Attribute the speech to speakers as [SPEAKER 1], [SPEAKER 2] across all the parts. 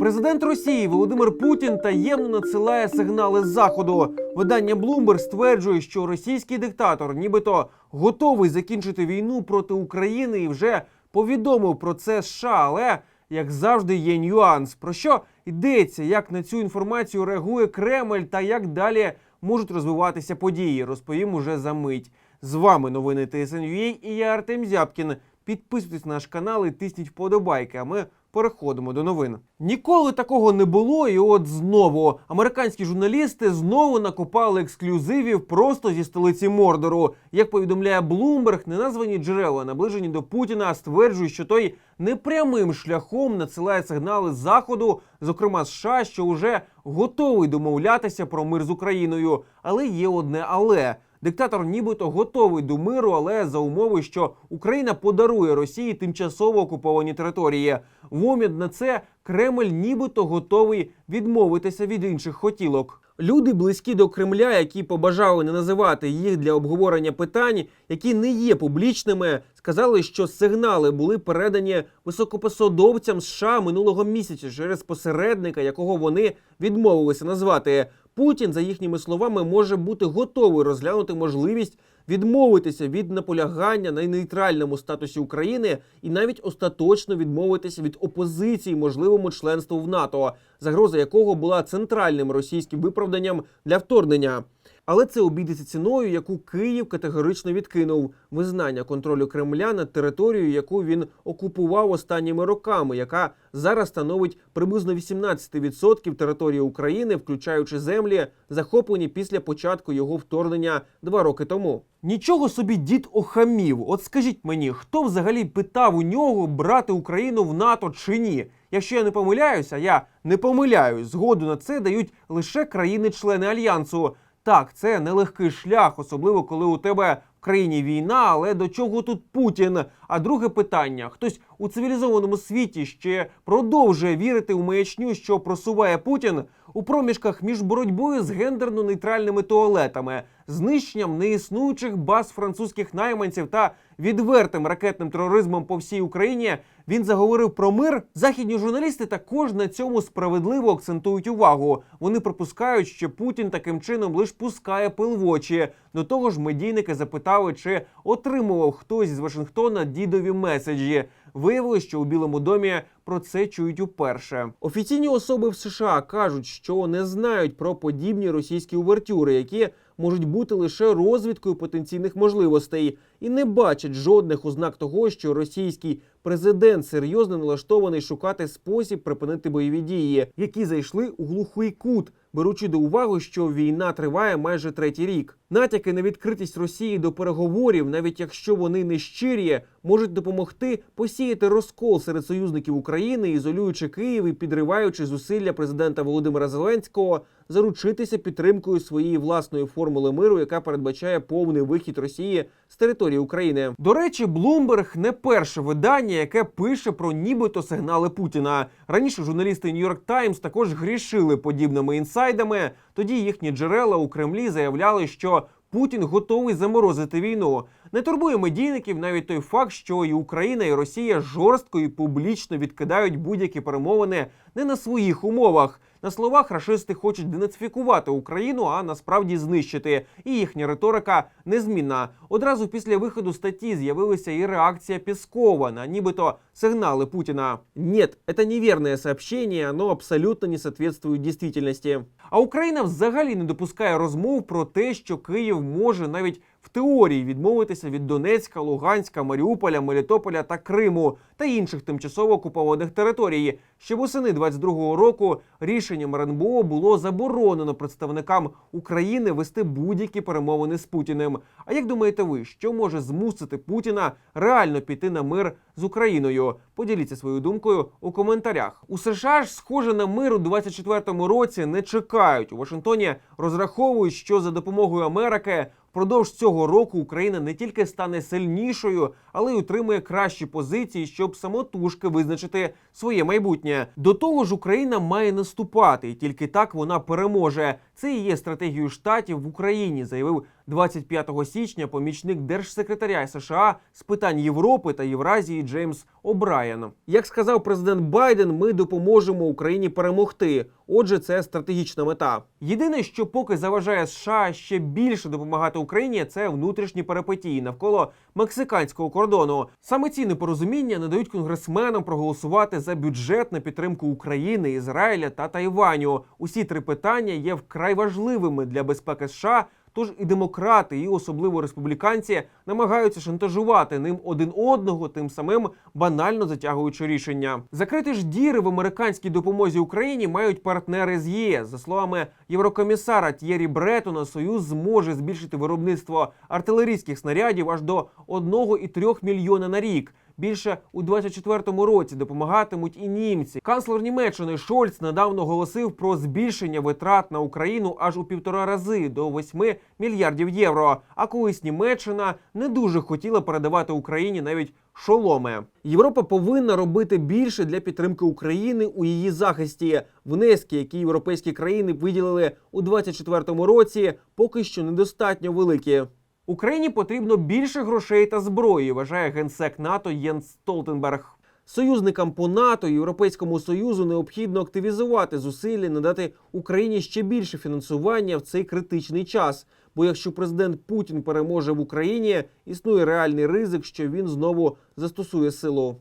[SPEAKER 1] Президент Росії Володимир Путін таємно надсилає сигнали з заходу. Видання Bloomberg стверджує, що російський диктатор, нібито готовий закінчити війну проти України і вже повідомив про це США. Але як завжди, є нюанс. Про що йдеться, як на цю інформацію реагує Кремль та як далі можуть розвиватися події. Розповім уже за мить. З вами новини ТСНЮА і я Артем Зябкін. Підписуйтесь на наш канал і тисніть вподобайки. А ми переходимо до новин. Ніколи такого не було, і от знову американські журналісти знову накопали ексклюзивів просто зі столиці Мордору. Як повідомляє Bloomberg, неназвані джерела, наближені до Путіна, стверджують, що той непрямим шляхом надсилає сигнали заходу, зокрема США, що вже готовий домовлятися про мир з Україною. Але є одне але. Диктатор нібито готовий до миру, але за умови, що Україна подарує Росії тимчасово окуповані території. В обмін на це Кремль нібито готовий відмовитися від інших хотілок. Люди близькі до Кремля, які побажали не називати їх для обговорення питань, які не є публічними, сказали, що сигнали були передані високопосадовцям США минулого місяця через посередника, якого вони відмовилися назвати. Путін, за їхніми словами, може бути готовий розглянути можливість відмовитися від наполягання на нейтральному статусі України і навіть остаточно відмовитися від опозиції можливому членству в НАТО, загроза якого була центральним російським виправданням для вторгнення. Але це обійдеться ціною, яку Київ категорично відкинув визнання контролю Кремля над територією, яку він окупував останніми роками, яка зараз становить приблизно 18% території України, включаючи землі, захоплені після початку його вторгнення два роки тому. Нічого собі дід охамів. От скажіть мені, хто взагалі питав у нього брати Україну в НАТО чи ні? Якщо я не помиляюся, я не помиляюсь. Згоду на це дають лише країни-члени альянсу. Так, це нелегкий шлях, особливо коли у тебе в країні війна, але до чого тут Путін? А друге питання: хтось у цивілізованому світі ще продовжує вірити у маячню, що просуває Путін у проміжках між боротьбою з гендерно-нейтральними туалетами, знищенням неіснуючих баз французьких найманців та відвертим ракетним тероризмом по всій Україні. Він заговорив про мир. Західні журналісти також на цьому справедливо акцентують увагу. Вони припускають, що Путін таким чином лише пускає пил в очі. До того ж, медійники запитали, чи отримував хтось з Вашингтона дідові меседжі. Виявилось, що у Білому домі про це чують уперше. Офіційні особи в США кажуть, що не знають про подібні російські увертюри, які можуть бути лише розвідкою потенційних можливостей, і не бачать жодних ознак того, що російський президент серйозно налаштований шукати спосіб припинити бойові дії, які зайшли у глухий кут, беручи до уваги, що війна триває майже третій рік. Натяки на відкритість Росії до переговорів, навіть якщо вони не щирі, можуть допомогти посіяти розкол серед союзників України, ізолюючи Київ і підриваючи зусилля президента Володимира Зеленського заручитися підтримкою своєї власної формули миру, яка передбачає повний вихід Росії з території України. До речі, Bloomberg не перше видання, яке пише про нібито сигнали Путіна. Раніше журналісти New York Times також грішили подібними інсайдами. Тоді їхні джерела у Кремлі заявляли, що Путін готовий заморозити війну. Не турбує медійників навіть той факт, що і Україна, і Росія жорстко і публічно відкидають будь-які перемовини не на своїх умовах. На словах рашисти хочуть денацифікувати Україну, а насправді знищити. І їхня риторика незмінна. Одразу після виходу статті з'явилася і реакція Піскова на нібито сигнали Путіна. Нет, это неверное сообщение, оно абсолютно не соответствует действительности. А Україна взагалі не допускає розмов про те, що Київ може навіть в теорії відмовитися від Донецька, Луганська, Маріуполя, Мелітополя та Криму та інших тимчасово окупованих територій. Ще восени 22-го року рішенням РНБО було заборонено представникам України вести будь-які перемовини з Путіним. А як думаєте ви, що може змусити Путіна реально піти на мир з Україною? Поділіться своєю думкою у коментарях. У США ж схоже на мир у 24-му році не чекають. У Вашингтоні розраховують, що за допомогою Америки Впродовж цього року Україна не тільки стане сильнішою, але й отримує кращі позиції, щоб самотужки визначити своє майбутнє. До того ж, Україна має наступати, і тільки так вона переможе. Це і є стратегією штатів в Україні, заявив 25 січня помічник держсекретаря США з питань Європи та Євразії Джеймс О'Брайен. Як сказав президент Байден, ми допоможемо Україні перемогти. Отже, це стратегічна мета. Єдине, що поки заважає США ще більше допомагати Україні, це внутрішні перипетії навколо мексиканського кордону. Саме ці непорозуміння не дають конгресменам проголосувати за бюджет на підтримку України, Ізраїля та Тайваню. Усі три питання є вкрай важливими для безпеки США. Тож і демократи, і особливо республіканці намагаються шантажувати ним один одного, тим самим банально затягуючи рішення. Закрити ж діри в американській допомозі Україні мають партнери з ЄС. За словами єврокомісара Т'єрі Бретона, Союз зможе збільшити виробництво артилерійських снарядів аж до 1,3 мільйона на рік. Більше у 24-му році допомагатимуть і німці. Канцлер Німеччини Шольц недавно оголосив про збільшення витрат на Україну аж у півтора рази до 8 мільярдів євро. А колись Німеччина не дуже хотіла передавати Україні навіть шоломи. Європа повинна робити більше для підтримки України у її захисті. Внески, які європейські країни виділили у 24-му році, поки що недостатньо великі. Україні потрібно більше грошей та зброї, вважає генсек НАТО Єнс Столтенберг. Союзникам по НАТО і Європейському Союзу необхідно активізувати зусилля, надати Україні ще більше фінансування в цей критичний час. Бо якщо президент Путін переможе в Україні, існує реальний ризик, що він знову застосує силу.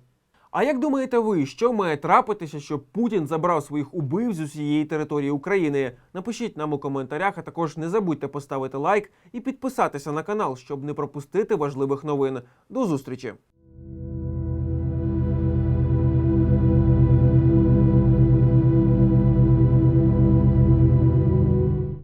[SPEAKER 1] А як думаєте ви, що має трапитися, щоб Путін забрав своїх убив з усієї території України? Напишіть нам у коментарях, а також не забудьте поставити лайк і підписатися на канал, щоб не пропустити важливих новин. До зустрічі!